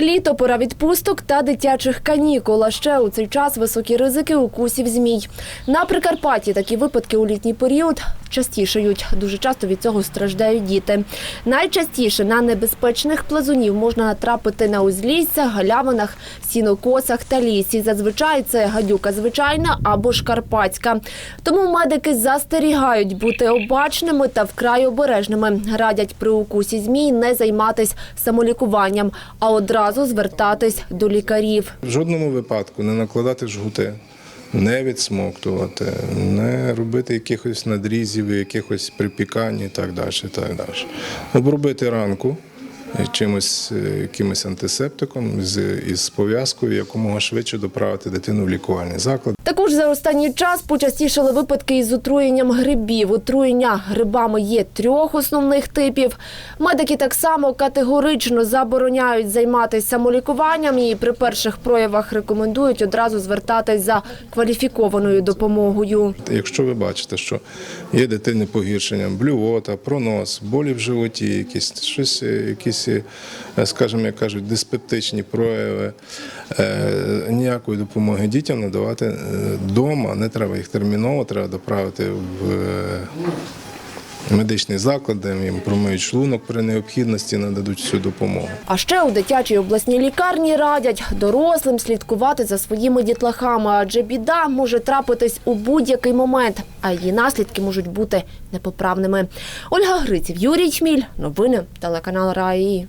Літо, пора відпусток та дитячих канікул. А ще у цей час високі ризики укусів змій. На Прикарпатті такі випадки у літній період частішають. Дуже часто від цього страждають діти. Найчастіше на небезпечних плазунів можна натрапити на узліссях, галявинах, сінокосах та лісі. Зазвичай це гадюка звичайна або ж карпатська. Тому медики застерігають бути обачними та вкрай обережними. Радять при укусі змій не займатись самолікуванням, а одразу звертатись до лікарів. В жодному випадку не накладати жгути, не відсмоктувати, не робити якихось надрізів, якихось припікань і так далі. Так далі. Обробити ранку чимось, е, якимось антисептиком з, із пов'язкою, якомога швидше доправити дитину в лікувальний заклад. Також за останній час почастішали випадки із отруєнням грибів. Отруєння грибами є трьох основних типів. Медики так само категорично забороняють займатися самолікуванням і при перших проявах рекомендують одразу звертатись за кваліфікованою допомогою. Якщо ви бачите, що є дитини погіршення, блювота, пронос, болі в животі, якісь щось, е, якісь, е, скажімо, як кажуть, диспептичні прояви, е, ніякої допомоги дітям надавати вдома, не треба їх терміново, треба доправити в е, медичний заклад, де їм промиють шлунок при необхідності, нададуть всю допомогу. А ще у дитячій обласній лікарні радять дорослим слідкувати за своїми дітлахами, адже біда може трапитись у будь-який момент, а її наслідки можуть бути непоправними. Ольга Гриців, Юрій Чміль, новини телеканал Раї.